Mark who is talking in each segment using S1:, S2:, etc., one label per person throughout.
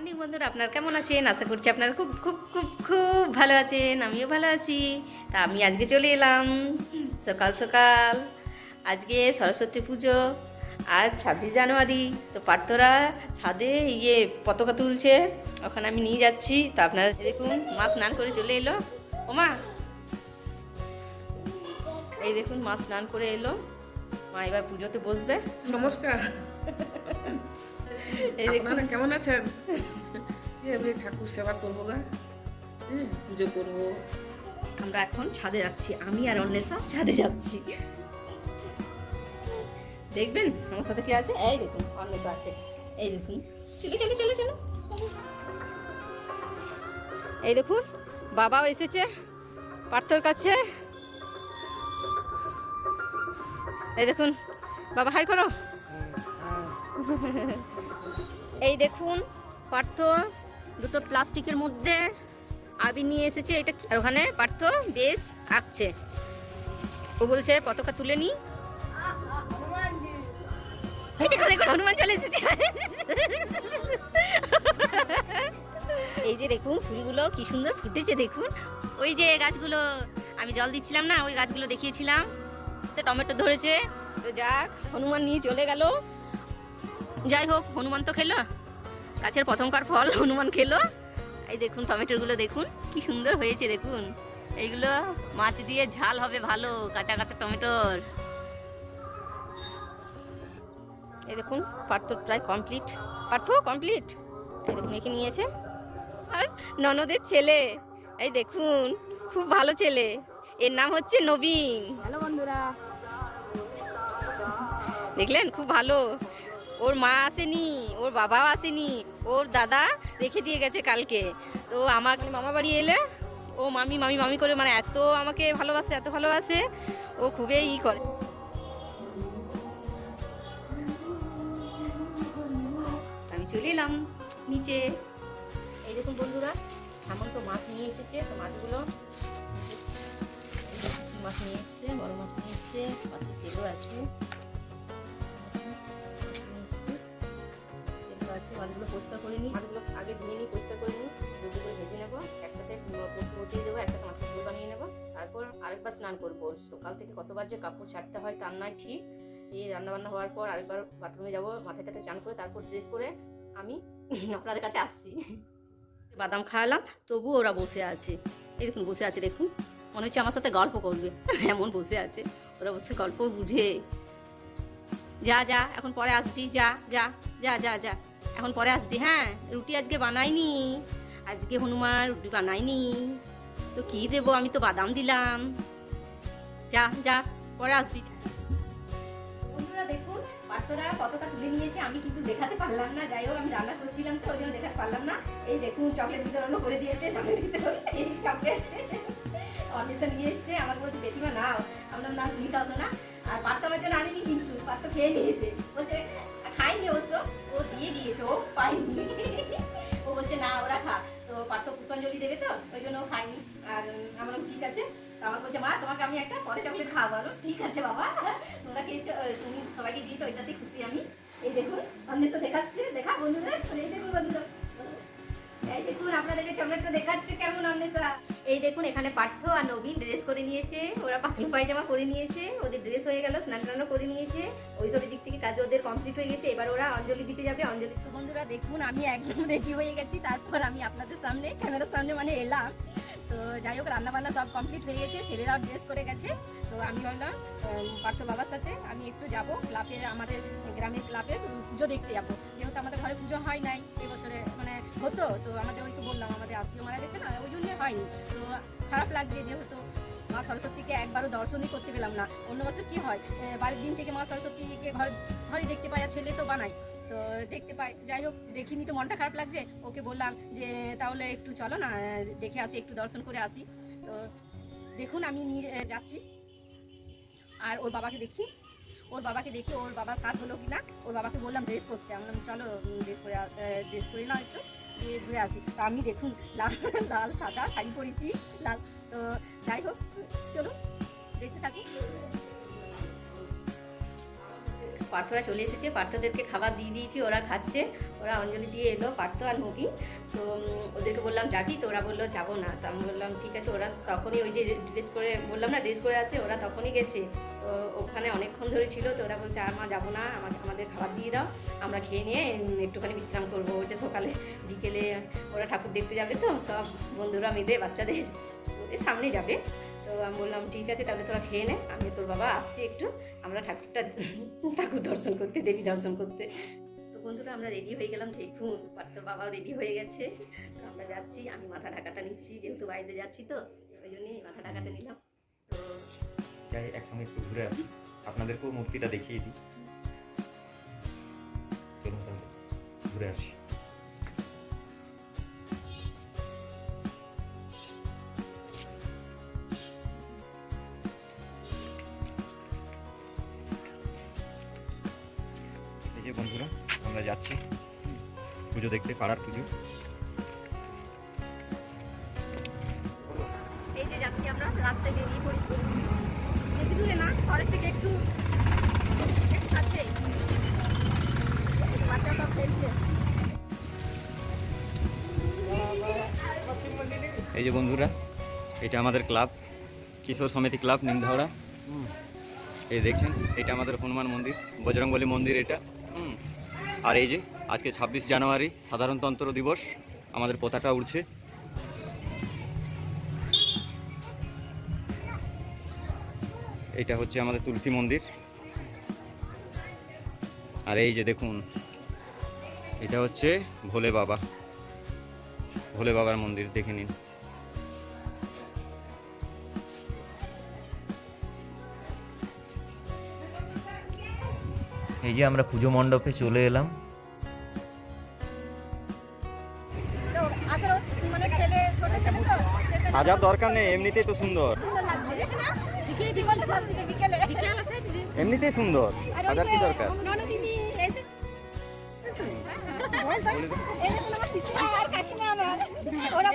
S1: Morning বন্ধুরা, আপনার কেমন আছেন? আশা করছি আপনারা খুব খুব খুব খুব ভালো আছেন, আমিও ভালো আছি। তা আমি আজকে চলে এলাম। সকাল সকাল। আজকে সরস্বতী পুজো আজ ছাব্বিশ জানুয়ারি। তো পার্থরা ছাদে ইয়ে পতাকা তুলছে, ওখানে আমি নিয়ে যাচ্ছি। তো আপনারা দেখুন, মা স্নান করে চলে এলো। ওমা এই দেখুন, মা স্নান করে এলো। মা এবার পুজোতে বসবে।
S2: নমস্কার। আপনারা কেমন আছেন? এই আমি ঠাকুর সেবা করব গা। পুজো করব।
S1: আমরা এখন ছাদে যাচ্ছি। আমি আর অন্বেষা ছাদে যাচ্ছি। দেখবেন আমার সাথে কি আছে? এই দেখুন অন্বেষা আছে। এই দেখুন। চলে চলে চলে চলো। এই দেখুন বাবাও এসেছে পার্থর কাছে। এই দেখুন বাবা হাই করো। এই দেখুন, পার্থ, দুটো প্লাস্টিকের মধ্যে আবি নিয়ে এসেছে। এটা ওখানে পার্থ বেশ আঁকছে। ও বলছে, পতাকা তুলে নি। দেখো দেখো, হনুমান চলে এসেছে। এই যে দেখুন, ফুলগুলো কি সুন্দর ফুটেছে, দেখুন। ওই যে গাছগুলো, আমি জল দিচ্ছিলাম না, ওই গাছগুলো দেখিয়েছিলাম। তো টমেটো ধরেছে। তো যাক, হনুমান নিয়ে চলে গেল। যাই হোক হনুমান তো খেলো। গাছের প্রথমকার ফল? হনুমান খেলো। এই দেখুন টমেটোগুলো দেখুন কি সুন্দর হয়েছে দেখুন। এইগুলো মাছ দিয়ে ঝাল হবে ভালো কাঁচা কাঁচা টমেটোর। এই দেখুন পার্থ প্রায় কমপ্লিট পার্থ কমপ্লিট এই দেখুন একে নিয়েছে। আর ননদের ছেলে এই দেখুন খুব ভালো ছেলে। এর নাম হচ্ছে নবীন।
S3: হ্যালো বন্ধুরা।
S1: দেখলেন? খুব ভালো। ওর মা আসেনি, ওর বাবাও আসেনি, ওর দাদা রেখে দিয়ে গেছে কালকে। তো আমাকে মামা বাড়ি এলে ও মামি মামি মামি করে মানে এত আমাকে ভালোবাসে, এত ভালোবাসে, ও খুবই ই করে। আমি চলে এলাম নিচে। এই দেখুন বন্ধুরা হেমন্ত মাছ নিয়ে এসেছে, তো মাছগুলো মাছ নিয়ে এসছে? বড় মাছ নিয়ে এসছে, মাছের তেলও আছে। মাছগুলো পরিষ্কার করে নিই। মাছগুলো আগে ধুয়ে নিই, পরিষ্কার করে নিই। দুটো করে ভেজে নেব। একসাথে বসিয়ে দেবো একটা মাছের ঝোল বানিয়ে নেব। তারপর আরেকবার স্নান করব। সকাল থেকে কতবার যে কাপড় ছাড়তে হয় তার নয় ঠিক। এই রান্না বান্না হওয়ার পর আরেকবার বাথরুমে যাব, মাথায় টাতে চান করে তারপর ড্রেস করে আমি আপনাদের কাছে আসছি। বাদাম খাওয়ালাম তবু ওরা বসে আছে। এই দেখুন, বসে আছে, দেখুন। মনে হচ্ছে আমার সাথে গল্প করবে। এমন বসে আছে। ওরা বসে গল্প বুঝে। যা যা, এখন পরে আসবি। যা যা যা যা যা। এখন পরে আসবি হ্যাঁ? রুটি আজকে বানাইনি, আজকে হনুমান রুটি বানাইনি। তো কি দেবো? আমি তো বাদাম দিলাম। যা যা, পরে আসবি। দেখুন পার্থরা কতটা তুলে নিয়েছে, আমি কিন্তু দেখাতে পারলাম না। যাই হোক, আমি রান্না করছিলাম তো, ওই জন্য দেখাতে পারলাম না। এই দেখুন চকলেট বিতরণও করে দিয়েছে চকলেট বিতরণ এই চকলেট অনেকটা নিয়ে এসছে, আমাকে বলছে জেঠিমা নাও। আমরা না, তুমি খাও না। আর পার্থ আমার জন্য আনিনি কিন্তু পার্থ খেয়ে নিয়েছে। বলছে খায়নি আর আমার ঠিক আছে। আমার বলছে, মা, তোমাকে আমি একটা পরে চকলেট খাওয়াবো। ঠিক আছে বাবা। তোমরা খেয়েছো তুমি সবাইকে দিয়েছ ওইটাতে খুশি আমি। এই দেখুন অন্যের তো দেখাচ্ছে। দেখা বন্ধুদের এই দেখুন, বন্ধুরা। এই দেখুন এখানে আর নবীন ড্রেস করে নিয়েছে। ওরা পায়জামা পরে নিয়েছে। ওদের ড্রেস হয়ে গেল, স্নান টানও করে নিয়েছে। ওই সব দিক থেকে কাজ ওদের কমপ্লিট হয়ে গেছে। এবার ওরা অঞ্জলি দিতে যাবে, অঞ্জলি বন্ধুরা, দেখুন, আমি একদম রেডি হয়ে গেছি। তারপর আমি আপনাদের সামনে ক্যামেরার সামনে মানে এলাম। তো যাই হোক রান্না বান্না সব কমপ্লিট হয়ে গেছে ছেলেরাও ড্রেস করে গেছে। তো আমি ভাবলাম উম, পার্থ বাবার সাথে আমি একটু যাব ক্লাবে আমাদের গ্রামের ক্লাবে পুজো দেখতে যাব। যেহেতু আমাদের ঘরে পুজো হয় নাই এবছরে মানে হতো তো আমাদের ওই তো বললাম আমাদের আত্মীয় মারা গেছে না ওই জন্য হয়নি। তো খারাপ লাগছে যেহেতু মা সরস্বতীকে একবারও দর্শনই করতে পেলাম না। অন্য বছর কি হয়? বাড়ির দিন থেকে মা সরস্বতীকে ঘর ঘরে দেখতে পাই ছেলে তো বানাই তো দেখতে পাই, যাই হোক, দেখিনি তো, মনটা খারাপ লাগছে। ওকে বললাম যে, তাহলে একটু চলো না, দেখে আসি, একটু দর্শন করে আসি। তো দেখুন, আমি নিয়ে যাচ্ছি। আর ওর বাবাকে দেখি। ওর বাবাকে দেখি ওর বাবা সাথ হলো কি না ওর বাবাকে বললাম ড্রেস করতে। আমি বললাম, চলো ড্রেস করে ড্রেস করে নাও একটু, দিয়ে ঘুরে আসি। তো আমি দেখুন, লাল লাল সাদা শাড়ি পরেছি, লাল। তো যাই হোক, চলুন, দেখতে থাকুন। পার্থরা চলে এসেছে। পার্থদেরকে খাবার দিয়ে দিয়েছি, ওরা খাচ্ছে। ওরা অঞ্জলি দিয়ে এলো, পার্থ আর মুগি তো ওদেরকে বললাম, যাবি? তো ওরা বলল, যাব না। তো আমি বললাম, ঠিক আছে। ওরা তখনই ওই যে ড্রেস করে বললাম না, ড্রেস করে আছে, ওরা তখনই গেছে। তো ওখানে অনেকক্ষণ ধরে ছিল, তো ওরা বলছে, আর মা, যাব না। আমাদের আমাদের খাবার দিয়ে দাও। আমরা খেয়ে নিয়ে একটুখানি বিশ্রাম করব। ওই যে সকালে, বিকেলে, ওরা ঠাকুর দেখতে যাবে তো, সব বন্ধুরা মিলে বাচ্চাদের সামনে যাবে। আমি বললাম, ঠিক আছে, তাহলে তোরা খেয়ে নে, আমি তোর বাবা আসছি একটু, আমরা ঠাকুরটা, ঠাকুর দর্শন করতে, দেবী দর্শন করতে। তো বন্ধুরা, আমরা রেডি হয়ে গেলাম দেখুন তোর বাবাও রেডি হয়ে গেছে। আমরা যাচ্ছি, আমি মাথা ঢাকাটা নিচ্ছি, যেহেতু বাইরে যাচ্ছি তো, ওই জন্যই মাথা ঢাকাটা নিলাম। তো
S3: যাই একসঙ্গে একটু ঘুরে আসি। আপনাদেরকেও মূর্তিটা দেখিয়ে দিই। চলুন ঘুরে আসি। আমরা যাচ্ছি। পুজো দেখতে পাড়ার পুজো।
S1: এই যে যাচ্ছি আমরা রাস্তায় বেরিয়ে পড়েছি। বেশি দূরে না ঘরের থেকে একটু একটু বাচ্চা সব খেলছে।
S3: এই যে বন্ধুরা এটা আমাদের ক্লাব কিশোর সমিতি ক্লাব নিমধাওড়া। এই দেখছেন এটা আমাদের হনুমান মন্দির বজরংবলী মন্দির এটা। হুম। আর এই যে, আজকে ছাব্বিশ জানুয়ারি সাধারণতন্ত্র দিবস, আমাদের পতাকা উড়ছে। এটা হচ্ছে আমাদের তুলসী মন্দির। আর এই যে দেখুন, এটা হচ্ছে ভোলে বাবা। ভোলে বাবার মন্দির, দেখে নিন। এই যে আমরা পুজো মণ্ডপে চলে এলাম। সাজার দরকার নেই এমনিতেই তো সুন্দর। এমনিতেই সুন্দর। সাজার কি দরকার?
S4: ওরা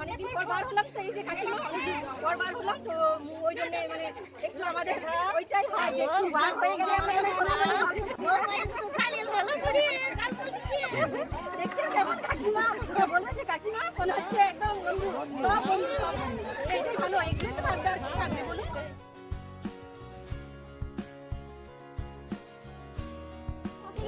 S4: অনেকদিন পর বার হলাম তো এই যে কাকিমা অনেকদিন পর বার হলাম তো ওই জন্য মানে একটু আমাদের ওইটাই হয় যে বার হয়ে গেলে আমরা দেখছেন কাকিমা বলেছে কাকিমা মনে হচ্ছে একদম বন্ধু। সব বন্ধু, সব এটাই ভালো, এগুলোই তো ভাবতে আর কি থাকবে বলুন?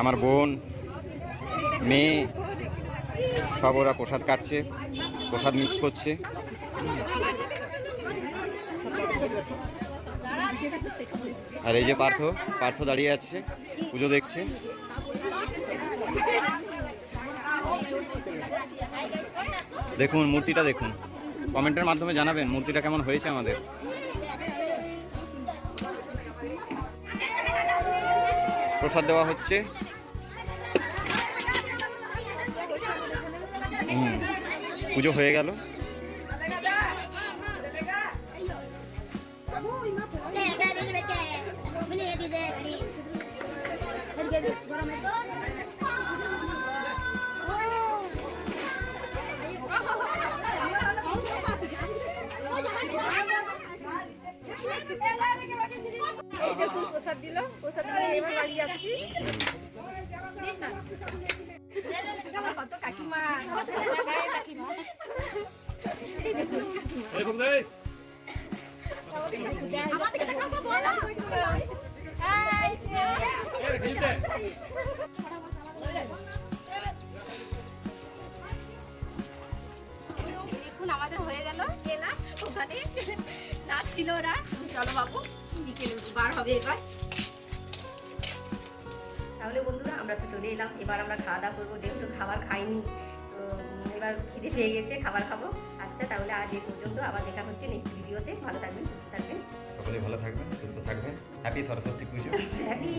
S3: আমার বোন, মেয়ে, সব ওরা প্রসাদ কাটছে, প্রসাদ মিক্স করছে। আর এই যে পার্থ পার্থ দাঁড়িয়ে আছে, পুজো দেখছে। দেখুন, মূর্তিটা দেখুন। কমেন্টের মাধ্যমে জানাবেন, মূর্তিটা কেমন হয়েছে আমাদের। প্রসাদ দেওয়া হচ্ছে। পুজো হয়ে গেল
S4: দেখুন, আমাদের
S1: হয়ে গেল। চলো বার হবে এবার। তাহলে বন্ধুরা, আমরা তো চলে এলাম। এবার আমরা খাওয়া দাওয়া করব। যেহেতু খাবার খাইনি, তো এবার খিদে পেয়ে গেছে, খাবার খাব। আচ্ছা তাহলে আজ এই পর্যন্ত আবার দেখা হচ্ছে নেক্সট ভিডিওতে ভালো থাকবেন, সুস্থ থাকবেন।
S3: সকলে ভালো থাকবেন সুস্থ থাকবেন। হ্যাপি সরস্বতী পুজো
S1: হ্যাপি